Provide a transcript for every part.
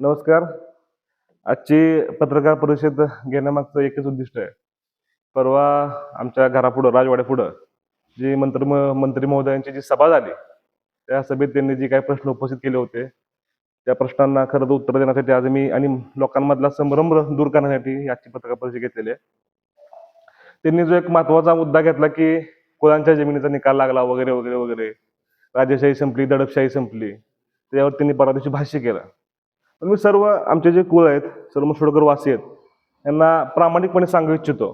नमस्कार. आजची पत्रकार परिषद घेण्यामागचं एकच उद्दिष्ट आहे. परवा आमच्या घरापुढं राजवाड्यापुढं जी मंत्री मंत्री महोदयांची जी सभा झाली त्या सभेत त्यांनी जे काही प्रश्न उपस्थित केले होते त्या प्रश्नांना खरं तर उत्तर देण्यासाठी आज मी आणि लोकांमधला संभ्रम दूर करण्यासाठी आजची पत्रकार परिषद घेतलेली आहे. त्यांनी जो एक महत्त्वाचा मुद्दा घेतला की कुलांच्या जमिनीचा निकाल लागला वगैरे वगैरे वगैरे. राजेशाही संपली दडपशाही संपली. त्यावर त्यांनी परवा दिवशी भाष्य केलं. मी सर्व आमचे जे कुळ आहेत सर्व मुसळकर वासी आहेत यांना प्रामाणिकपणे सांगू इच्छितो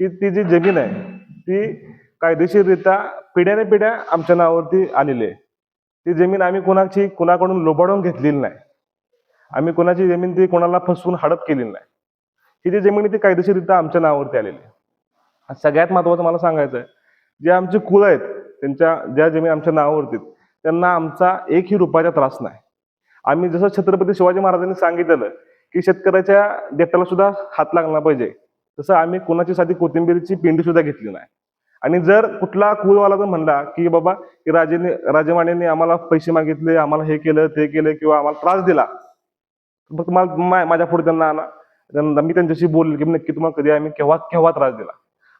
की ती जी जमीन आहे ती कायदेशीररित्या पिढ्याने पिढ्या आमच्या नावावरती आलेली आहे. ती जमीन आम्ही कोणाची कोणाकडून लोबाडून घेतलेली नाही. आम्ही कोणाची जमीन ती कोणाला फसवून हडप केलेली नाही. ही जी जमीन आहे ती कायदेशीररित्या आमच्या नावावरती आलेली आहे. सगळ्यात महत्त्वाचं मला सांगायचं आहे जे आमचे कुळ आहेत त्यांच्या ज्या जमीन आमच्या नावावरती आहेत, त्यांना आमचा एकही रुपयाचा त्रास नाही. आम्ही जसं छत्रपती शिवाजी महाराजांनी सांगितलेलं की शेतकऱ्याच्या देठाला सुद्धा हात लागला पाहिजे. तसं आम्ही कोणाची साधी कोथिंबीरची पिंडी सुद्धा घेतली नाही. आणि जर कुठला कुळवाला जर म्हणला की बाबा की राजेने राजमानेने आम्हाला पैसे मागितले आम्हाला हे केलं ते केलं किंवा आम्हाला त्रास दिला मग तुम्हाला माझ्या पुढे त्यांना आणा. त्यांना मी त्यांच्याशी बोलले की नक्की तुम्हाला कधी आम्ही केव्हा केव्हा त्रास दिला.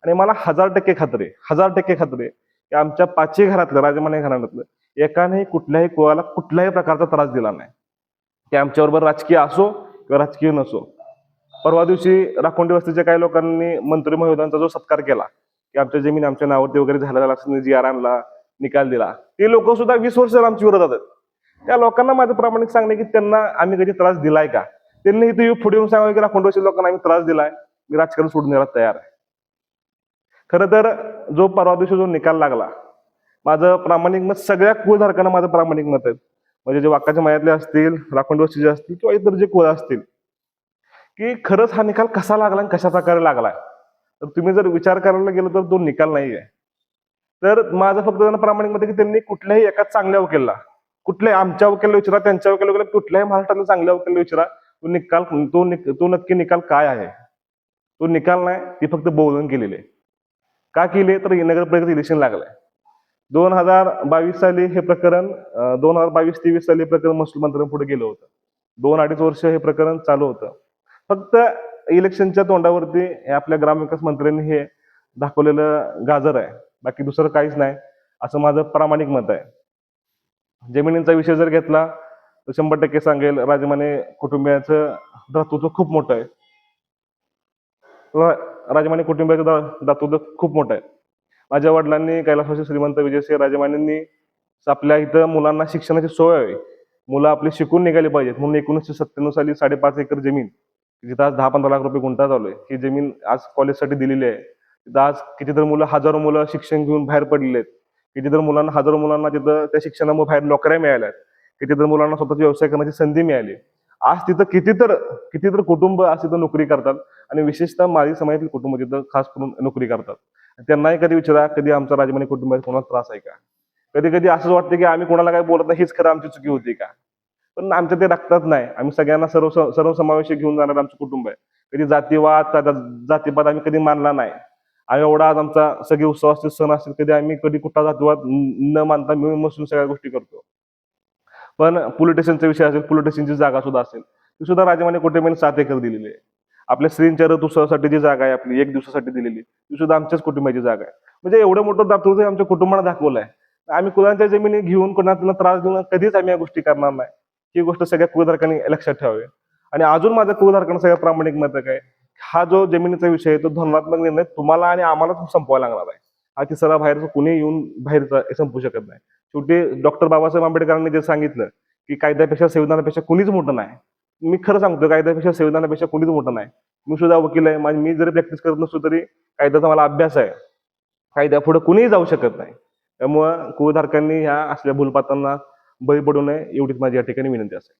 आणि मला हजार टक्के खात्री हजार टक्के खात्री की आमच्या पाचही घरातलं राजमान्य घराण्यातलं एकानेही कुठल्याही कुळाला कुठल्याही प्रकारचा त्रास दिला नाही. ते आमच्याबरोबर राजकीय असो किंवा राजकीय नसो. परवा दिवशी राखोंडी वस्तीच्या काही लोकांनी मंत्री महोदयांचा जो सत्कार केला की आमच्या जमीन आमच्या नावावरती वगैरे झालेला असं जी आर आणला निकाल दिला ते लोक सुद्धा वीस वर्ष आमची आमच्या विरोधात आहेत. त्या लोकांना माझं प्रामाणिक सांगणे की त्यांना आम्ही कधी त्रास दिलाय का? त्यांनी इथे पुढे येऊन सांगावं की राखोंडवासी लोकांना आम्ही त्रास दिलाय मी राजकारण सोडून द्यायला तयार आहे. खरं तर जो परवा दिवशी जो निकाल लागला माझं प्रामाणिक मत सगळ्या कुळधारकांना माझं प्रामाणिक मत आहे. म्हणजे जे वाकाच्या मायातले असतील राखोंडी वस्तीचे असतील किंवा इतर जे कुळ असतील की खरंच हा निकाल कसा लागला आणि कशा प्रकारे लागलाय? तर तुम्ही जर विचार करायला गेलो तर तो निकाल नाही आहे तर माझं फक्त त्यांना प्रामाणिकमध्ये की त्यांनी कुठल्याही एका चांगल्या वकिलला कुठल्याही आमच्या वकिलला विचारा त्यांच्या वकिलला कुठल्याही महाराष्ट्रातल्या चांगल्या वकिलला विचारा तो निकाल तो निक- तो नक्की निकाल काय आहे? तो निकाल नाही ती फक्त बोलून केलेली आहे. का केले तर नगर परिषद इलेक्शन लागलंय. दोन हजार बावीस साली हे प्रकरण दोन हजार बावीस तेवीस साली हे प्रकरण महसूल मंत्र्यांपुढे गेलं होतं. दोन अडीच वर्ष हे प्रकरण चालू होतं. फक्त इलेक्शनच्या तोंडावरती आपल्या ग्रामविकास मंत्र्यांनी हे दाखवलेलं गाजर आहे. बाकी दुसरं काहीच नाही. असं माझं प्रामाणिक मत आहे. जमिनींचा विषय जर घेतला तर शंभर टक्के सांगेल राजमाने कुटुंबियाचं दातृत्व खूप मोठं आहे. राजमाने कुटुंबियाचं दातृत्व खूप मोठं आहे. माझ्या वडिलांनी कैलासवासी श्रीमंत विजयसिंह राजमान्यांनी आपल्या इथं मुलांना शिक्षणाची सोय हवी. मुलं आपली शिकून निघाली पाहिजेत. म्हणून एकोणीसशे सत्त्याण्णव साली साडेपाच एकर जमीन जिथं आज दहा पंधरा लाख रुपये गुंठा चालू आहे ही जमीन आज कॉलेजसाठी दिलेली आहे. तिथं आज कितीतर मुलं हजारो मुलं शिक्षण घेऊन बाहेर पडलेले आहेत कितीतर मुलांना हजारो मुलांना तिथं त्या शिक्षणामुळे बाहेर नोकऱ्या मिळाल्या आहेत कितीतर मुलांना स्वतःचा व्यवसाय करण्याची संधी मिळाली. आज तिथं कितीतर कितीतर कुटुंब आज तिथं नोकरी करतात आणि विशेषतः माझी समाजातील कुटुंब तिथं खास करून नोकरी करतात. त्यांनाही कधी विचारा कधी आमचा राजमानी कुटुंबात कोणाला त्रास आहे का? कधी कधी असंच वाटतं की आम्ही कोणाला काय बोलत नाही हीच खरं आमची चुकी होती का? पण आमच्या ते रक्तात नाही. आम्ही सगळ्यांना सर्व सर्व समावेश घेऊन जाणार आमचं कुटुंब आहे. कधी जातीवाद जातीपात आम्ही कधी मानला नाही. आम्ही एवढा आज आमचा सगळे उत्सव असतील सण असतील कधी आम्ही कधी कुठला जातीवाद न मानता मिळून मसून सगळ्या गोष्टी करतो. पण पोलिटिशियनचा विषय असेल पोलिटिशियनची जागा सुद्धा असेल ती सुद्धा राजमाने कुटुंबाने सात एकर दिलेली आहे. आपल्या स्त्रींच्या रथ जी जागा आहे आपली एक दिवसासाठी दिलेली ती सुद्धा आमच्याच कुटुंबाची जागा आहे. म्हणजे एवढं मोठं दातृत्व आमच्या कुटुंबाला दाखवलं आहे. आम्ही कुलांच्या जमिनी घेऊन कोणाला त्रास देऊन कधीच आम्ही या गोष्टी करणार नाही. ही गोष्ट सगळ्या कुळधारकांनी लक्षात ठेवावी. आणि अजून माझ्या कुलधारकांना सगळ्या प्रामाणिक मत आहे हा जो जमिनीचा विषय आहे तो धोरणात्मक निर्णय तुम्हाला आणि आम्हालाच संपवायला लागणार आहे. हा तिसरा बाहेरचं कुणी येऊन बाहेरचा संपू शकत नाही. शेवटी डॉक्टर बाबासाहेब आंबेडकरांनी जे सांगितलं की कायद्यापेक्षा संविधानापेक्षा कुणीच मोठं नाही. मी खरं सांगतो कायद्यापेक्षा संविधानापेक्षा कुणीच मोठं नाही. मी सुद्धा वकील आहे माझी मी जरी प्रॅक्टिस करत नसतो तरी कायद्याचा मला अभ्यास आहे. कायद्या पुढे कुणीही जाऊ शकत नाही. त्यामुळं कुळधारकांनी ह्या असल्या भूलपातांना बळी पडू नये एवढीच माझी या ठिकाणी विनंती असेल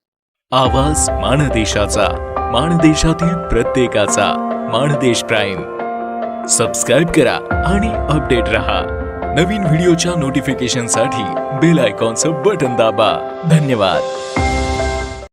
आवाज माणदेशाचा माणदेशातील प्रत्येकाचा माणदेश प्राईम. सबस्क्राईब करा आणि अपडेट रहा. नवीन व्हिडिओच्या नोटिफिकेशनसाठी बेल आयकॉनचं बटन दाबा. धन्यवाद.